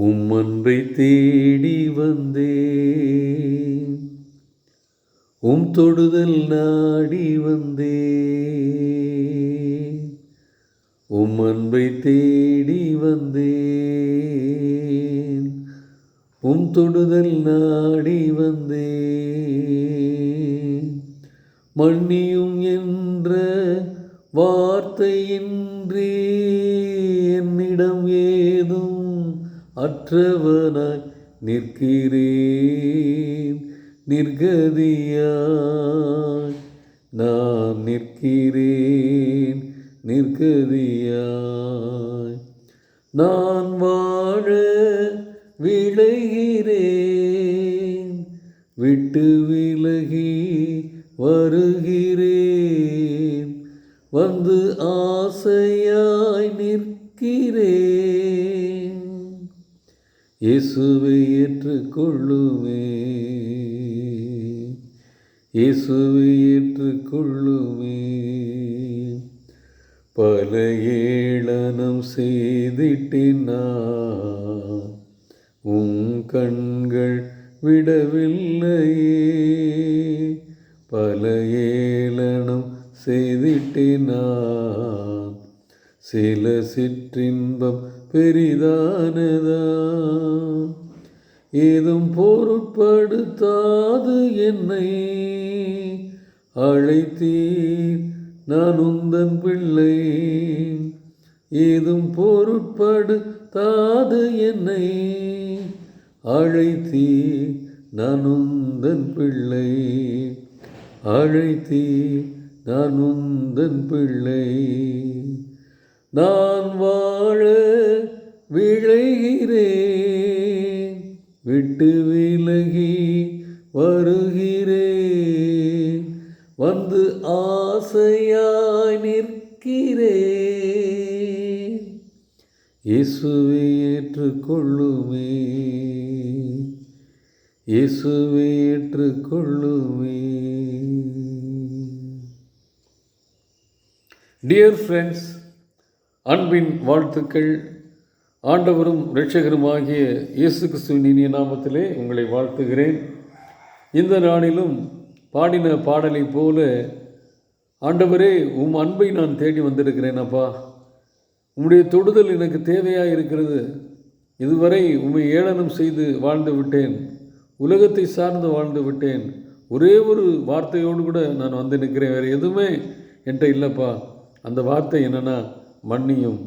உம் அன்பை தேடி வந்தேன். உம் தொடுதல் நாடி வந்தேன். உம் அன்பை தேடி வந்தேன். உம் தொடுதல் நாடி வந்தேன். மன்னியும் என்ற வார்த்தையின்றி அற்றவனாய் நிற்கிறேன். நிர்கதியாய் நான் நிற்கிறேன். நிற்கதியாய் நான் வாழ விளைகிறேன் விட்டு விலகி வருகிறேன். வந்து ஆசையாய் நிற்கிறேன். இயேசுவை ஏற்றுக்கொள்ளுமே. இயேசுவை ஏற்றுக்கொள்ளுமே. பல ஏளனம் செய்திட்டேன் நான் கண்கள் விடவில்லையே. பல ஏளனம் செய்திட்டினா சில சிற்றின்பம் பெரிதானதா? ஏதும் பொருட்படுத்தாது என்னை. அழைத்தீர் நான் உந்தன் பிள்ளை. ஏதும் பொருட்படுத்தாது என்னை. அழைத்தீர் நான் உந்தன் பிள்ளை. அழைத்தீர் நான் உந்தன் பிள்ளை. நான் வாழ விழைகிறேன் விட்டு விலகி வருகிறேன் வந்து ஆசையாய் நிற்கிறேன். இயேசுவை ஏற்றுக்கொள்ளுமே இயேசுவை ஏற்றுக்கொள்ளுமே. டியர் ஃப்ரெண்ட்ஸ் அன்பின் வாழ்த்துக்கள். ஆண்டவரும் இரட்சகருமாகிய இயேசு கிறிஸ்துவின் இனிய நாமத்திலே உங்களை வாழ்த்துகிறேன். இந்த நாளிலும் பாடின பாடலைப் போல ஆண்டவரே உம் அன்பை நான் தேடி வந்திருக்கிறேன் அப்பா. உம்முடைய தொடுதல் எனக்கு தேவையாக இருக்கிறது இதுவரை உம்மை ஏளனம் செய்து வாழ்ந்து விட்டேன். உலகத்தை சார்ந்து வாழ்ந்து விட்டேன். ஒரே ஒரு வார்த்தையோடு கூட நான் வந்து நிற்கிறேன். வேறு எதுவுமே என்கிட்ட இல்லைப்பா. அந்த வார்த்தை என்னென்னா மன்னியும்.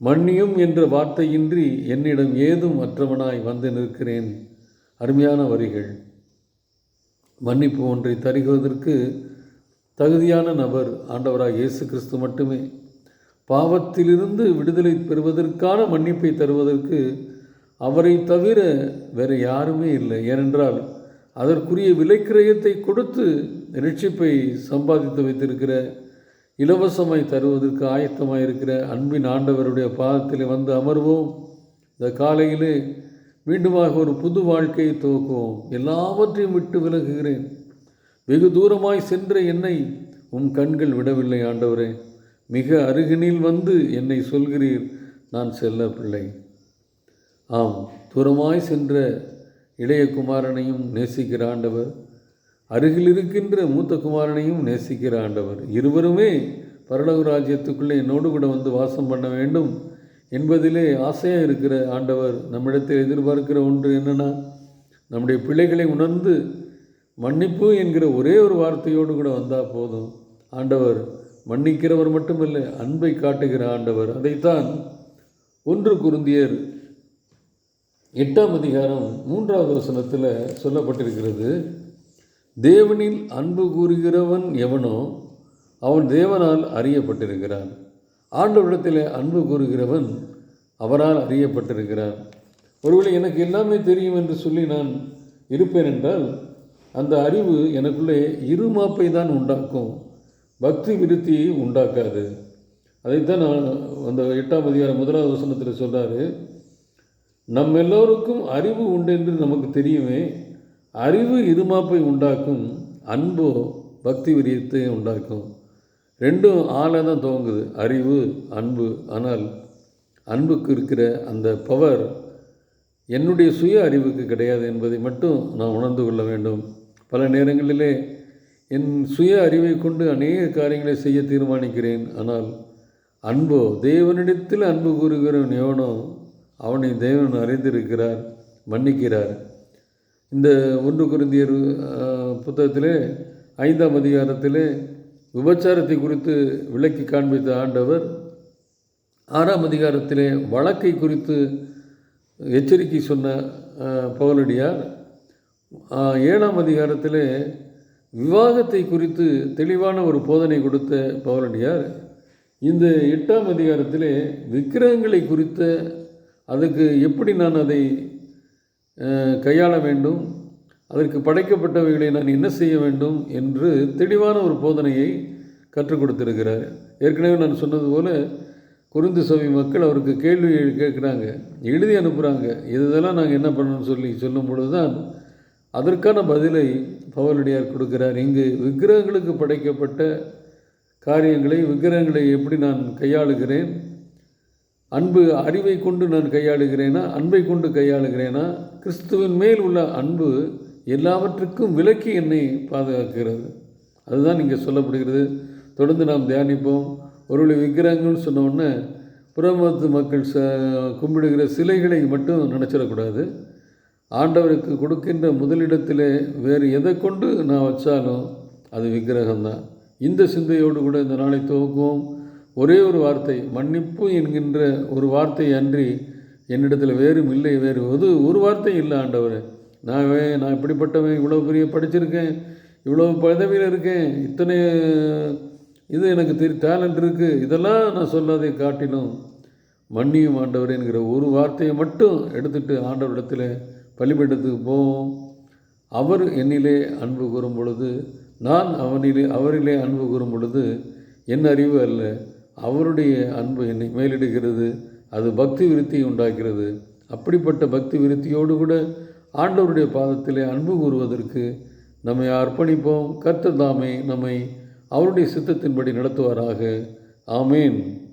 மன்னியும் என்ற வார்த்தையின்றி என்னிடம் ஏதும் அற்றவனாய் வந்து நிற்கிறேன். அருமையான வரிகள். மன்னிப்பு ஒன்றை தருகுவதற்கு தகுதியான நபர் ஆண்டவராக இயேசு கிறிஸ்து மட்டுமே. பாவத்திலிருந்து விடுதலை பெறுவதற்கான மன்னிப்பை தருவதற்கு அவரை தவிர வேறு யாருமே இல்லை. ஏனென்றால் அதற்குரிய விலைக்கிரயத்தை கொடுத்து ரட்சிப்பை சம்பாதித்து வைத்திருக்கிற இலவசமாய் தருவதற்கு ஆயத்தமாக இருக்கிற அன்பின் ஆண்டவருடைய பாதத்தில் வந்து அமர்வோம். இந்த காலையிலே மீண்டுமாக ஒரு புது வாழ்க்கையை துவக்குவோம். எல்லாவற்றையும் விட்டு விலகுகிறேன். வெகு தூரமாய் சென்ற என்னை உம் கண்கள் விடவில்லை ஆண்டவரே. மிக அருகினில் வந்து என்னை சொல்கிறீர் நான் செல்ல பிள்ளை ஆம் தூரமாய் சென்ற இளைய குமாரனையும் நேசிக்கிற ஆண்டவர் அருகில் இருக்கின்ற மூத்த குமாரனையும் நேசிக்கிற ஆண்டவர். இருவருமே பரலோக ராஜ்யத்துக்குள்ளே என்னோடு கூட வந்து வாசம் பண்ண வேண்டும் என்பதிலே ஆசையாக இருக்கிற ஆண்டவர் நம்மிடத்தில் எதிர்பார்க்கிற ஒன்று என்னென்னா நம்முடைய பிள்ளைகளை உணர்ந்து மன்னிப்பு என்கிற ஒரே ஒரு வார்த்தையோடு கூட வந்தால் போதும். ஆண்டவர் மன்னிக்கிறவர் மட்டுமல்ல அன்பை காட்டுகிற ஆண்டவர். அதைத்தான் ஒன்று குருந்தியர் எட்டாம் அதிகாரம் மூன்றாவது வசனத்தில் சொல்லப்பட்டிருக்கிறது. தேவனில் அன்பு கூறுகிறவன் எவனோ அவன் தேவனால் அறியப்பட்டிருக்கிறான். ஆண்டவரிடத்தில் அன்பு கூறுகிறவன் அவரால் அறியப்பட்டிருக்கிறான். ஒருவேளை எனக்கு எல்லாமே தெரியும் என்று சொல்லி நான் இருப்பேன் என்றால் அந்த அறிவு எனக்குள்ளே இருமாப்பை தான் உண்டாக்கும். பக்தி விருத்தியை உண்டாக்காது. அதைத்தான் நான் அந்த எட்டாம் அதிகாரம் முதலாவது வசனத்தில் சொல்கிறாரு நம் எல்லோருக்கும் அறிவு உண்டு என்று நமக்கு தெரியுமே அறிவு இருமாப்பை உண்டாக்கும் அன்போ பக்தி விரியத்தை உண்டாக்கும். ரெண்டும் ஆளை தான் துவங்குது. அறிவு அன்பு. ஆனால் அன்புக்கு இருக்கிற அந்த பவர் என்னுடைய சுய அறிவுக்கு கிடையாது என்பதை மட்டும் நான் உணர்ந்து கொள்ள வேண்டும். பல நேரங்களிலே என் சுய அறிவை கொண்டு அநேக காரியங்களை செய்ய தீர்மானிக்கிறேன். ஆனால் அன்போ தேவனிடத்தில் அன்பு கூறுகிறவன் எவனோ அவனை தேவன் அறிந்திருக்கிறார் மன்னிக்கிறார். இந்த ஒன்று குருந்தியர் புத்தகத்திலே ஐந்தாம் அதிகாரத்திலே விபச்சாரத்தை குறித்து விளக்கி காண்பித்த ஆண்டவர் ஆறாம் அதிகாரத்திலே வழக்கை குறித்து எச்சரிக்கை சொன்ன அஹ், பவுலடியார் ஏழாம் அதிகாரத்திலே விவாகத்தை குறித்து தெளிவான ஒரு போதனை கொடுத்த பவுலடியார் இந்த எட்டாம் அதிகாரத்திலே விக்கிரகங்களை குறித்த அதுக்கு எப்படி நான் அதை கையாள வேண்டும். அதற்கு படைக்கப்பட்டவைகளை நான் என்ன செய்ய வேண்டும் என்று தெளிவான ஒரு போதனையை கற்றுக் கொடுத்திருக்கிறார். ஏற்கனவே நான் சொன்னது போல் குருந்து சபை மக்கள் அவருக்கு கேள்வி கேட்குறாங்க எழுதி அனுப்புகிறாங்க இதெல்லாம் நாங்கள் என்ன பண்ணணும்னு சொல்லி சொல்லும் பொழுது தான் அதற்கான பதிலை பவலடியார் கொடுக்கிறார். இங்கு விக்கிரகங்களுக்கு படைக்கப்பட்ட காரியங்களை விக்கிரகங்களை எப்படி நான் கையாளுகிறேன் அன்பு அறிவை கொண்டு நான் கையாளுகிறேனா? அன்பை கொண்டு கையாளுகிறேனா? கிறிஸ்துவின் மேல் உள்ள அன்பு எல்லாவற்றுக்கும் விலக்கி என்னை பாதுகாக்கிறது. அதுதான் இங்கே சொல்லப்படுகிறது. தொடர்ந்து நாம் தியானிப்போம். ஒருவேளை விக்கிரகங்கள்னு சொன்னோடனே புறமத்து மக்கள் ச கும்பிடுகிற சிலைகளை மட்டும் நினச்சிடக்கூடாது. ஆண்டவருக்கு கொடுக்கின்ற முதலிடத்திலே வேறு எதை கொண்டு நான் வச்சாலும் அது விக்கிரகம்தான். இந்த சிந்தையோடு கூட இந்த நாளை துவக்குவோம் ஒரே ஒரு வார்த்தை மன்னிப்பு என்கின்ற ஒரு வார்த்தை அன்றி என்னிடத்தில் வேறும் இல்லை வேறு ஒரு ஒரு வார்த்தை இல்லை ஆண்டவர். நான் வே நான் இப்படிப்பட்டவன் இவ்வளோ பெரிய படிச்சிருக்கேன் இவ்வளோ பதவியில் இருக்கேன் இத்தனை இது எனக்கு தெரி டேலண்ட் இருக்குது இதெல்லாம் நான் சொல்லாதை காட்டிலும் மன்னியும் ஆண்டவர் என்கிற ஒரு வார்த்தையை மட்டும் எடுத்துகிட்டு ஆண்டவரிடத்தில் பலிபீடத்துக்கு போவோம். அவர் என்னிலே அன்பு கூறும் பொழுது நான் அவனிலே அவரிலே அன்பு கூறும் பொழுது என் அறிவு அல்ல. அவருடைய அன்பு என்னை மேலிடுகிறது அது பக்தி விருத்தி உண்டாக்கிறது. அப்படிப்பட்ட பக்தி விருத்தியோடு கூட ஆண்டவருடைய பாதத்திலே அன்பு கூறுவதற்கு நம்மை அர்ப்பணிப்போம். கர்த்தர் தாமே நம்மை அவருடைய சித்தத்தின்படி நடத்துவாராக. ஆமேன்.